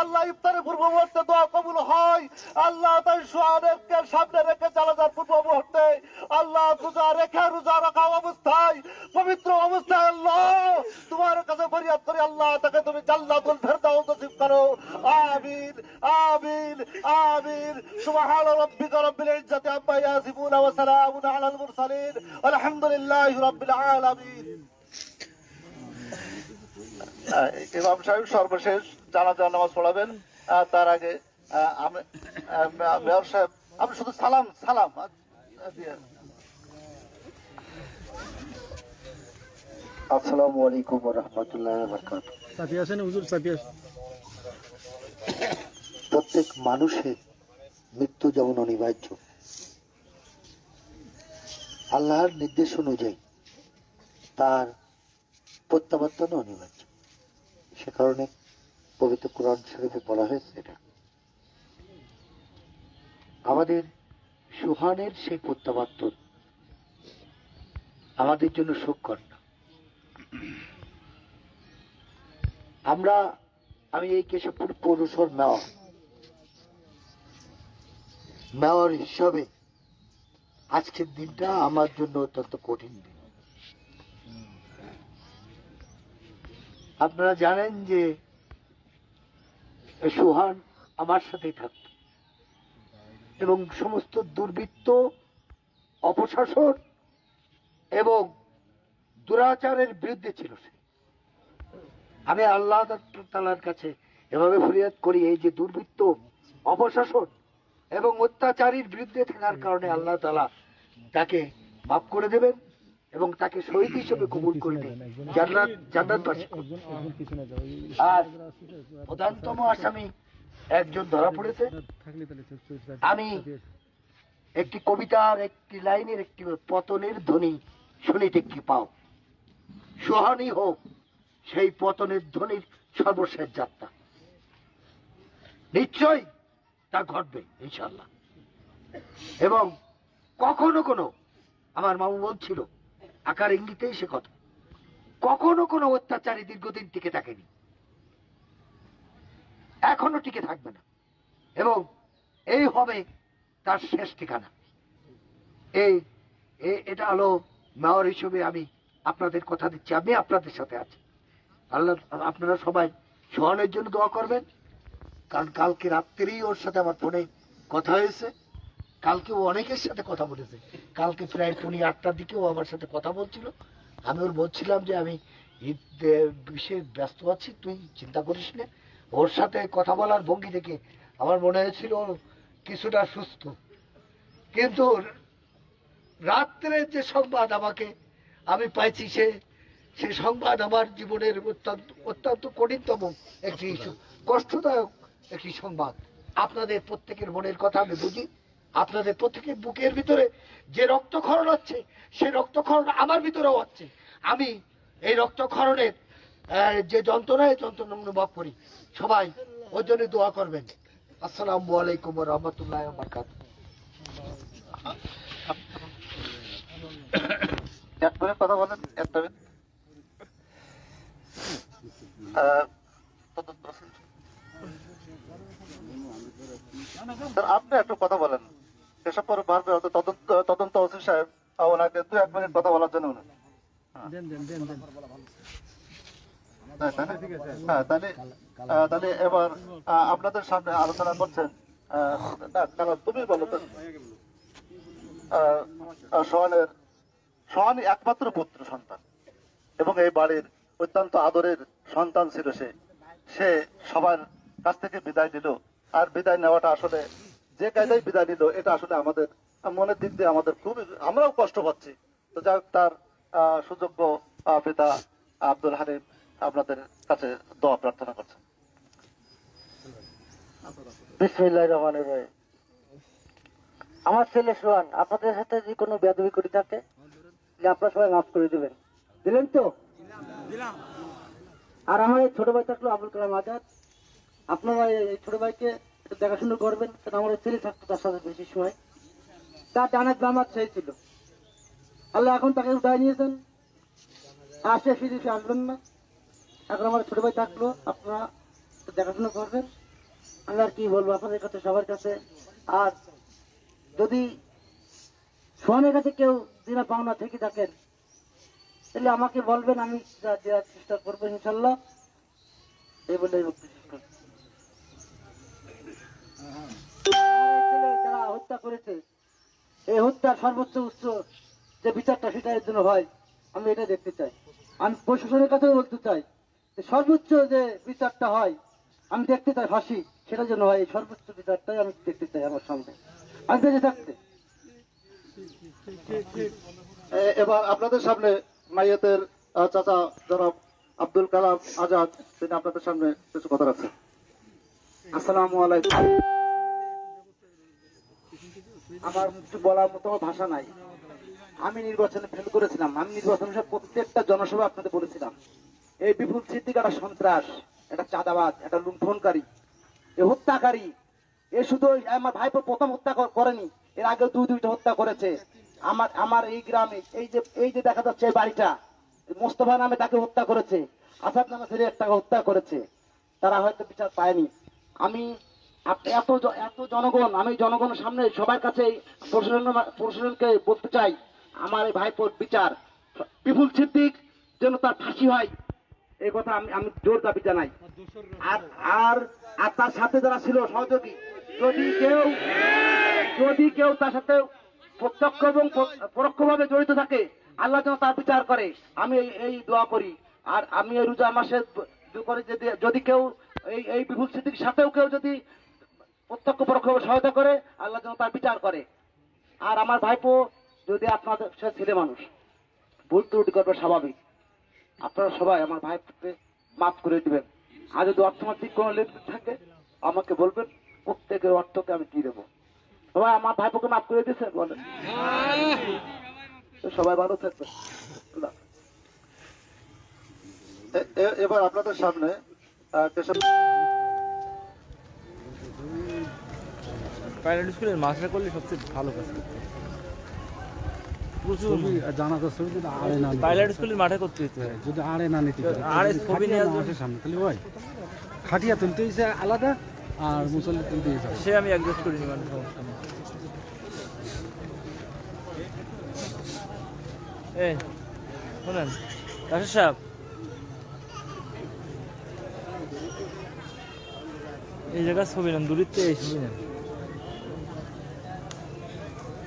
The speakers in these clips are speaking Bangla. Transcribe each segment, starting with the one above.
আল্লাহ ইফতারের পূর্ব মুহূর্তে দোয়া কবুল হয়। আল্লাহ তাই সোহানেরকে সামনে রেখে জানাজার পূর্ব মুহূর্তে আল্লাহ রোজা রেখে রোজা রাখা অবস্থায়, পবিত্র অবস্থায় আল্লাহ তোমার কাছে ফরিয়াদ করি আল্লাহ তাকে তুমি জান্নাতুল ফেরদাউস নসিব করো। আমিন আমিন আমিন। সুবহান রাব্বিকা রাব্বিল ইজ্জাতি আম্মা ইয়াসিফুন ওয়া সালামুন আলাল মুরসালিন। আলহামদুলিল্লাহি রাব্বিল আলামিন। ইমাম সাহেব সর্বশেষ জানাজা নামাজ পড়াবেন। তার আগে আহ, আমি মেয়র সাহেব আমি শুধু সালাম সালাম আসসালামু আলাইকুম রহমতুল্লাহ প্রত্যেক মানুষের মৃত্যু যেমন অনিবার্য আল্লাহর নির্দেশ অনুযায়ী তার প্রত্যাবর্তন অনিবার্য। সে কারণে পবিত্র কোরআন শরীফে বলা হয়েছে এটা। আমাদের সুহানের সেই প্রত্যাবর্তন আমাদের জন্য সুখকর না। আমরা, আমি এই কেশবপুর পৌরসর মেয়র। মেয়র হিসাবে আজকের দিনটা আমার জন্য অত্যন্ত কঠিন দিন। আপনারা জানেন যে সোহান আমার সাথেই থাকত। এবং সমস্ত দুর্বৃত্ত, অপশাসন এবং দুরাচারের বিরুদ্ধে ছিল সে। আমি আল্লাহ তালার কাছে এভাবে ফরিয়াদ করি, এই যে দুর্বৃত্ত, অপশাসন এবং অত্যাচারীর বিরুদ্ধে থাকার কারণে আল্লাহ তালা তাকে মাফ করে দেবেন। এবং তাকে শহীদ হিসেবে কবুল করে দেন জান্নাত জান্নাতবাসী আর প্রধানতম আসামি একজন ধরা পড়েছে। আমি। একটি কবিতার একটি লাইনের একটি পতনের ধ্বনি শুনিতে কি পাও। সোহানি হোক সেই পতনের ধ্বনির সর্বশেষ যাত্রা। নিশ্চয়ই তা ঘটবে ইনশাল্লাহ এবং কখনো কোনো আমার মামু বলছিল আকার ইঙ্গিতেই সে কথা কখনো কোনো অত্যাচারী দীর্ঘদিন টিকে থাকেনি। এখনও টিকে থাকবে না। এবং এই হবে তার শেষ ঠিকানা। এই এটা হলো মেয়র হিসেবে আমি আপনাদের কথা দিচ্ছি। আমি আপনাদের সাথে আছি। আল্লাহ, আপনারা সবাই সোহানের জন্য দোয়া করবেন। কারণ কালকে রাত্রেই ওর সাথে আমার ফোনে কথা হয়েছে। কালকে ও অনেকের সাথে কথা বলেছে। কালকে প্রায় পৌনে আটটার দিকে ও আমার সাথে কথা বলছিল। আমি ওর বলছিলাম যে আমি ঈদ বিশেষ ব্যস্ত আছি তুই চিন্তা করিস না। ওর সাথে কথা বলার ভঙ্গি দেখে আমার মনে হয়েছিল কিছুটা সুস্থ। কিন্তু রাত্রে যে সংবাদ আমাকে আমি পাইছি সে সে সংবাদ আমার জীবনের অত্যন্ত অত্যন্ত কঠিনতম একটি কষ্টদায়ক একটি সংবাদ। আপনাদের প্রত্যেকের মনের কথা আমি বুঝি। আপনাদের প্রত্যেকের বুকের ভিতরে যে রক্তক্ষরণ হচ্ছে সে রক্তক্ষরণ আমার ভিতরেও হচ্ছে। আমি এই রক্তক্ষরণের যে যন্ত্রণা এই যন্ত্রণা অনুভব করি, সবাই ওর জন্য দোয়া করবেন। আসসালামু আলাইকুম রহমতুল্লাহ বরকাত কথা বলেন স্যার, আপনি একটু কথা বলেন। এসব পরে বাড়বে হয়তো তদন্ত তদন্ত ওসি সাহেব ওনাকে দু এক মিনিট কথা বলার জন্য? হ্যাঁ। তাহলে তাহলে এবার আপনাদের সামনে আলোচনা করছেন তুমি বলো সোহানের সোহান একমাত্র পুত্র সন্তান। এবং এই বাড়ির অত্যন্ত আদরের সন্তান ছিল সে। সে সবার কাছ থেকে বিদায় নিল। আর বিদায় নেওয়াটা আসলে যে কায়দায় বিদায় নিল এটা আসলে আমাদের মনের দিক দিয়ে আমাদের খুবই আমরাও কষ্ট পাচ্ছি। তো যাই হোক তার সুযোগ্য পিতা আব্দুল হালিম আপনাদের কাছে দোয়া প্রার্থনা করছেন। বিসমিল্লাহ রহমান রহিম। আমার ছেলে সোহান আপনাদের সাথে যদি কোনো বেদবি করে থাকে আপনারা সবাই মাফ করে দিবেন। দিলেন তো? আর আমার এই ছোট ভাই থাকল আবুল কালাম আজাদ। আপনারা এই ছোট ভাইকে দেখাশোনা করবেন আমার ছেলে থাকতো তার সাথে বেশি সময়। তার ডানার দামাত সেই ছিল। আল্লাহ এখন তাকে উঠায় নিয়েছেন। আসে ফিরে সে আসবেন না। এখন আমার ছোট ভাই থাকল, আপনারা দেখাশোনা করবেন। আমি আর কি বলব আপনাদের কাছে, সবার কাছে। আর যদি সোহানের কাছে কেউ দিনা পাওনা থেকে থাকেন, তাহলে আমাকে বলবেন, আমি দেওয়ার চেষ্টা করব ইনশাল্লাহ। এই বলে এই বক্তব্য শেষ করছি। এই ছেলে হত্যা করেছে, এই হত্যার সর্বোচ্চ উচ্চ যে বিচারটা জন্য হয়, আমি এটা দেখতে চাই। আমি প্রশাসনের কাছেও বলতে চাই সর্বোচ্চ যে বিচারটা হয়, আমি দেখতে চাই ফাঁসি, সেটার জন্য হয় সর্বোচ্চ বিচারটাই আমি দেখতে চাই আমার সামনে। আমি বেঁচে থাকতে। এবার আপনাদের সামনে মাইয়াতের চাচা জনাব আব্দুল কালাম আজাদ, তিনি আপনাদের সামনে কিছু কথা রাখছেন আসসালামু আলাইকুম। আমার বলার মতো ভাষা নাই। আমি নির্বাচনে ফেল করেছিলাম। আমি নির্বাচনে প্রত্যেকটা জনসভা আপনাদের বলেছিলাম। এই বিপুল সিদ্দিক একটা সন্ত্রাস একটা চাঁদাবাজ একটা লুণ্ঠনকারী, এ হত্যাকারী, এ শুধু আমার ভাইপো প্রথম হত্যা করেনি, এর আগে দুই দুইটা হত্যা করেছে। আমার আমার এই গ্রামে, এই যে এই যে দেখা যাচ্ছে বাড়িটা, মোস্তফা নামে তাকে হত্যা করেছে, আসাদ নামে ছেলে একটা হত্যা করেছে। তারা হয়তো বিচার পায়নি। আমি এত এত জনগণ, আমি জনগণের সামনে সবার কাছে প্রশাসন প্রশাসনকে বলতে চাই, আমার এই ভাইপোর বিচার। বিপুল সিদ্দিক যেন তার ফাঁসি হয় এই কথা আমি আমি জোর দাবি জানাই। আর আর তার সাথে যারা ছিল সহযোগী, যদি কেউ যদি কেউ তার সাথে প্রত্যক্ষ এবং পরোক্ষভাবে জড়িত থাকে, আল্লাহ যেন তার বিচার করে। আমি এই- দোয়া করি। আর আমি এই রোজা মাসে করে যদি যদি কেউ এই এই বিভুল স্মৃতির সাথেও কেউ যদি প্রত্যক্ষ পরোক্ষভাবে সহায়তা করে, আল্লাহ যেন তার বিচার করে। আর আমার ভাইপো যদি আপনাদের সে ছেলে মানুষ, ভুল ত্রুটি করবে স্বাভাবিক। আপনারা সবাই আমার ভাইকে মাফ করে দিবেন। আর যদি অর্থনৈতিক কোনো লেনদেন থাকে, আমাকে বলবেন, প্রত্যেকের অর্থকে আমি দিয়ে দেবো। সবাই আমার ভাইপোকে মাফ করে দিয়েছেন, বলেন। তো সবাই ভালো এ- এবার আপনাদের সামনে প্রাইভেট স্কুলের মাস্টার করলে সবচেয়ে ভালো কাজ প্রচুর ছবি জানা তো ছবি যদি আড়ে না পাইলট স্কুলের মাঠে করতে হতে যদি আড়ে না নিতে আড়ে ছবি খাটিয়া নেওয়ার না জন্য- আসে সামনে তাহলে ওই খাটিয়া তুলতে হয়েছে আলাদা আর মুসল্লি তুলতে হয়েছে সে আমি একজস্ট করিনি মানে সমস্যা নেই। এই শোনেন রাশেদ সাহেব। এই জায়গায় ছবি নেন দূরিত্বে এই ছবি নেন।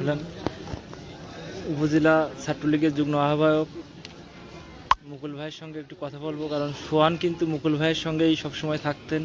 হলাম উপজেলা ছাত্রলীগের যুগ্ম আহ্বায়ক মুকুল ভাইয়ের সঙ্গে একটু কথা বলব, কারণ সোহান কিন্তু মুকুল ভাইয়ের সঙ্গেই সবসময় থাকতেন।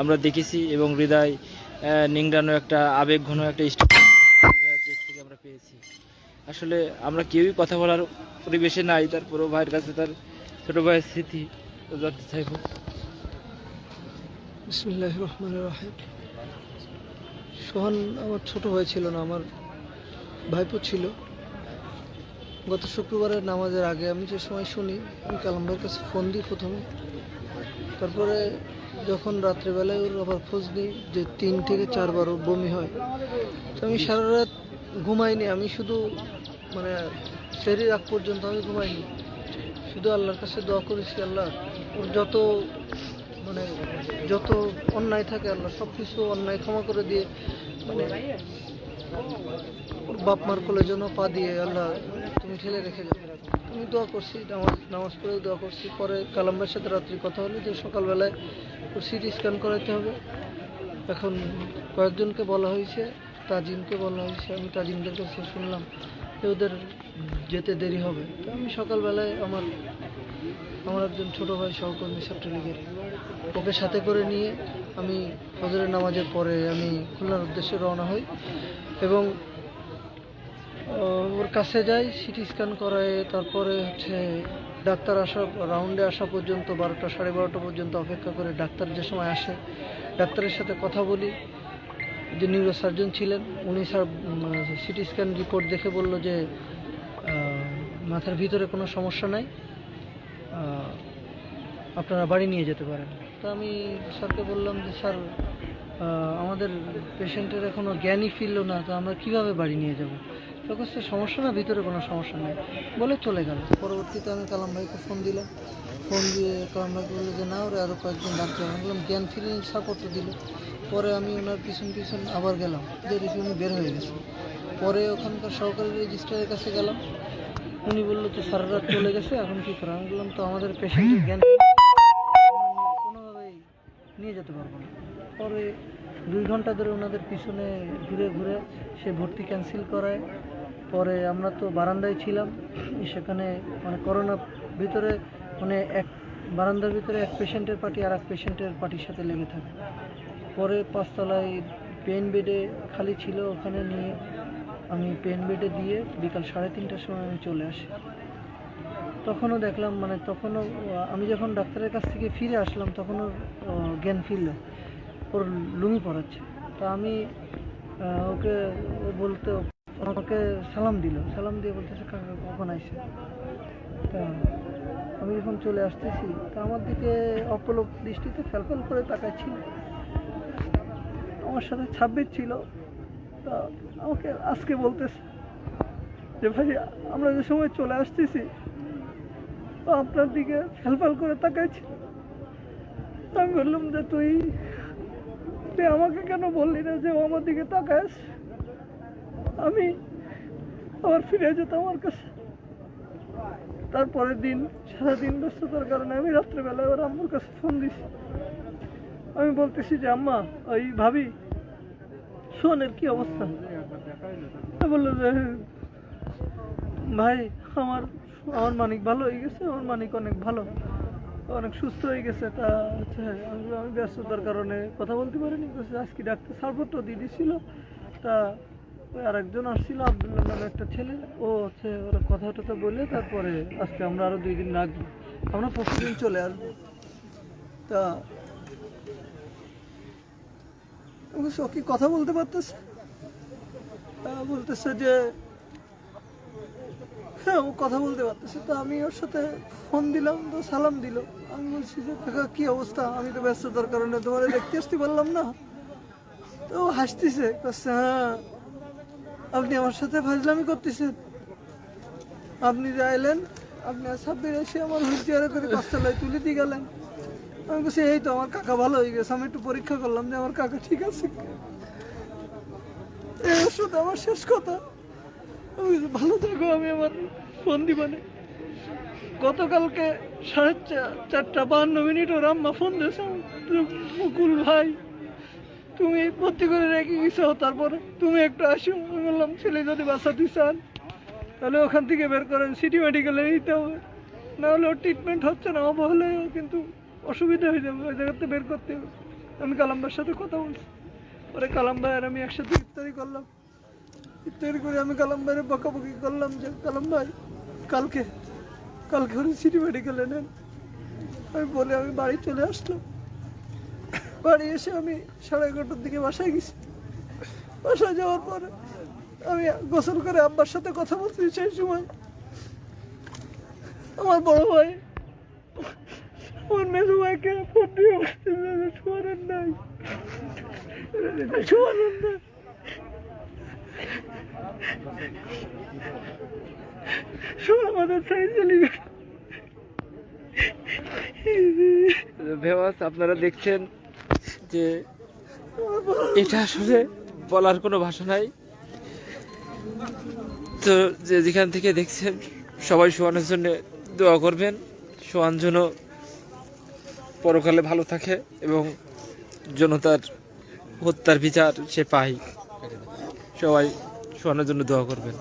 আমরা দেখেছি এবং হৃদয় নিংড়ানো একটা আবেগঘন একটা স্টোরি থেকে আমরা পেয়েছি। আসলে আমরা কেউই কথা বলার পরিবেশে নাই, তারপরেও ভাইয়ের কাছে তার ছোটো ভাইয়ের স্মৃতি। জানতে চাইব সোহান আমার ছোট ভাই ছিল না, আমার ভাইপো ছিল। গত শুক্রবারের নামাজের আগে আমি যে সময় শুনি, আমি কালাম ভাইয়ের কাছে ফোন দিই প্রথমে। তারপরে যখন রাত্রেবেলায় ওর আবার খোঁজ নিই যে তিন থেকে চারবার ওর বমি হয়, তো আমি সারা রাত ঘুমাইনি। আমি শুধু মানে শরীর আগ পর্যন্ত আমি ঘুমাইনি। শুধু আল্লাহর কাছে দোয়া করেছি, আল্লাহ ওর যত মানে যত অন্যায় থাকে, আল্লাহ সব কিছু অন্যায় ক্ষমা করে দিয়ে মানে বাপ মার কোলে জন্য পা দিয়ে আল্লাহ, তুমি ঠেলে রেখে যাও। আমি দোয়া করছি, নামাজ নামাজ পড়েও দোয়া করছি। পরে কালাম্বার সাথে রাত্রি কথা হলো যে সকালবেলায় সিটি স্ক্যান করাতে হবে। এখন কয়েকজনকে বলা হয়েছে, তাজিমকে বলা হয়েছে। আমি তাজিমদের কাছে শুনলাম যে ওদের যেতে দেরি হবে। তো আমি সকালবেলায় আমার আমার একজন ছোট ভাই সহকর্মী ছাত্রলীগের ওকে সাথে করে নিয়ে আমি ফজরের নামাজের পরে আমি খুলনার উদ্দেশ্যে রওনা হই। এবং ওর কাছে যাই, সিটি স্ক্যান করায় তারপরে হচ্ছে ডাক্তার আসা রাউন্ডে আসা পর্যন্ত, বারোটা সাড়ে বারোটা পর্যন্ত অপেক্ষা করে ডাক্তার যে সময় আসে, ডাক্তারের সাথে কথা বলি। যে নিউরো সার্জন ছিলেন, উনি স্যার সিটি স্ক্যান রিপোর্ট দেখে বলল যে মাথার ভিতরে কোনো সমস্যা নাই আপনারা বাড়ি নিয়ে যেতে পারেন। তো আমি স্যারকে বললাম যে, স্যার আমাদের পেশেন্টের এখনও জ্ঞানই ফিরল না, তো আমরা কীভাবে বাড়ি নিয়ে যাব? সে সমস্যা না, ভিতরে কোনো সমস্যা নেই। বলে চলে গেল। পরবর্তীতে আমি কালাম ভাইকে ফোন দিলাম। ফোন দিয়ে কালাম ভাইকে বলল যে, না ওরা আরও কয়েকজন ডাক্তার আমি বললাম, জ্ঞান ফিরে সাপোর্ট দিল। পরে আমি ওনার পিছন পিছন আবার গেলাম। যে দেখি উনি বের হয়ে গেছে। পরে ওখানকার সহকারী রেজিস্ট্রারের কাছে গেলাম। উনি বলল তো সারা চলে গেছে, এখন কী করা? আমি বললাম, তো আমাদের পেশেন্টের জ্ঞান কোনোভাবেই নিয়ে যেতে পারব না। পরে দুই ঘণ্টা ধরে ওনাদের পিছনে ঘুরে ঘুরে সে ভর্তি ক্যান্সেল করায়। পরে আমরা তো বারান্দায় ছিলাম, সেখানে মানে করোনার ভিতরে মানে এক, বারান্দার ভিতরে এক পেশেন্টের পার্টি আর এক পেশেন্টের পার্টির সাথে লেগে থাকে। পরে পাঁচতলায় পেন বেডে খালি ছিল ওখানে নিয়ে আমি পেন বেডে দিয়ে বিকাল সাড়ে তিনটার সময় আমি চলে আসি। তখনও দেখলাম মানে তখনও, আমি যখন ডাক্তারের কাছ থেকে ফিরে আসলাম, তখনও জ্ঞান ফিরল, ওর লুঙ্গি পড়াচ্ছে তা আমি ওকে ও বলতে আমাকে সালাম দিল। সালাম দিয়ে বলতেছে, কাকা, কখন আইসে? তা আমি যখন চলে আসতেছি, তা আমার দিকে অপলক দৃষ্টিতে ফ্যালফ্যাল করে তাকাচ্ছিল আমার সাথে ছাব্বিশ ছিল। তা আমাকে আজকে বলতেছে যে, ভাই, আমরা যে সময় চলে আসতেছি ও আপনার দিকে ফ্যালফ্যাল করে তাকাইছি আমি বললাম, যে তুই তুই আমাকে কেন বললি না যে আমার দিকে তাকাস? আমি আবার ফিরে যেতাম আমার কাছে। তারপরের দিন, সারাদিন ব্যস্ততার কারণে আমি রাত্রেবেলা ওর আম্মুর কাছে ফোন দিছি। আমি বলতেছি যে, আম্মা, ওই ভাবি, শোনের কি অবস্থা? বলল যে, ভাই, আমার আমার মানিক ভালো হয়ে গেছে আমার মানিক অনেক ভালো। অনেক সুস্থ হয়ে গেছে, তা হচ্ছে আমি ব্যস্ততার কারণে কথা বলতে পারিনি আজকে ডাক্তার সারপত্র দিয়ে দিছিল তা ওই আরেকজন আসছিল, আবদুল্লাহ নামে একটা ছেলে, ও হচ্ছে ওরা কথা টথা বলে তারপরে আজকে আমরা আরও দুই দিন রাখব। আমরা পরশু দিন চলে আসব। তা ও কি কথা বলতে পারতেছে? তা বলতেছে যে হ্যাঁ ও কথা বলতে পারতেছে। তো আমি ওর সাথে ফোন দিলাম, তো সালাম দিল। আমি বলছি যে, কাকা, কি অবস্থা? আমি তো ব্যস্ততার কারণে তোমার দেখতে আসতে পারলাম না। তো হাসতেছে বলছে হ্যাঁ আপনি আমার সাথে ফাজলামি করতেছেন। আপনি যে আইলেন, আপনি সাব্বির এসে আমার হুইল করে কষ্টলায় তুলে দিয়ে গেলেন। আমি বলছি, এই তো, আমার কাকা ভালো হয়ে গেছে। আমি একটু পরীক্ষা করলাম যে আমার কাকা ঠিক আছে এই ওষুধ আমার শেষ কথা। আমি ভালো থাকো, আমি আমার ফোন দিবানে গতকালকে সাড়ে চারটা বাহান্ন মিনিট ওর আম্মা ফোন দিয়েছে মুকুল ভাই, তুমি ভর্তি করে রেখে গেছো, তারপরে তুমি একটু আসো। আমি বললাম, ছেলে যদি বাঁচাতে চান, তাহলে ওখান থেকে বের করেন সিটি মেডিকেলে নিতে হবে। না হলে ওর ট্রিটমেন্ট হচ্ছে না অবহেলায় কিন্তু অসুবিধা হয়ে যাবে, ওই জায়গাতে বের করতে হবে। আমি কালাম্বার সাথে কথা বলছি। পরে কালাম্বা আর আমি একসাথে ইফতারি করলাম। ইফতারি করে আমি কালাম ভাইয়ের বকাবকি করলাম যে কালাম ভাই কালকে কালকে ওরা সিটি মেডিকেলে নেন। আমি বলে আমি বাড়ি চলে আসলাম। বাড়ি এসে আমি সাড়ে এগারোটার দিকে বাসায় গেছি। বাসায় যাওয়ার পরে আমি গোসল করে আব্বার সাথে কথা বলছি সেই সময়। আমার বড় ভাই আমার মেজো ভাইকে ফোন দিয়ে শোয়ারের নাই। শোয়ারের নাই। সাইজ চলে আপনারা দেখছেন যে এটা আসলে বলার কোনো ভাষা নাই। তো যে যেখান থেকে দেখছেন, সবাই সোয়ানের জন্য দোয়া করবেন। সোয়ান যেন পরকালে ভালো থাকে এবং জনতার হত্যার বিচার সে পায়। সবাই সোয়ানের জন্য দোয়া করবেন।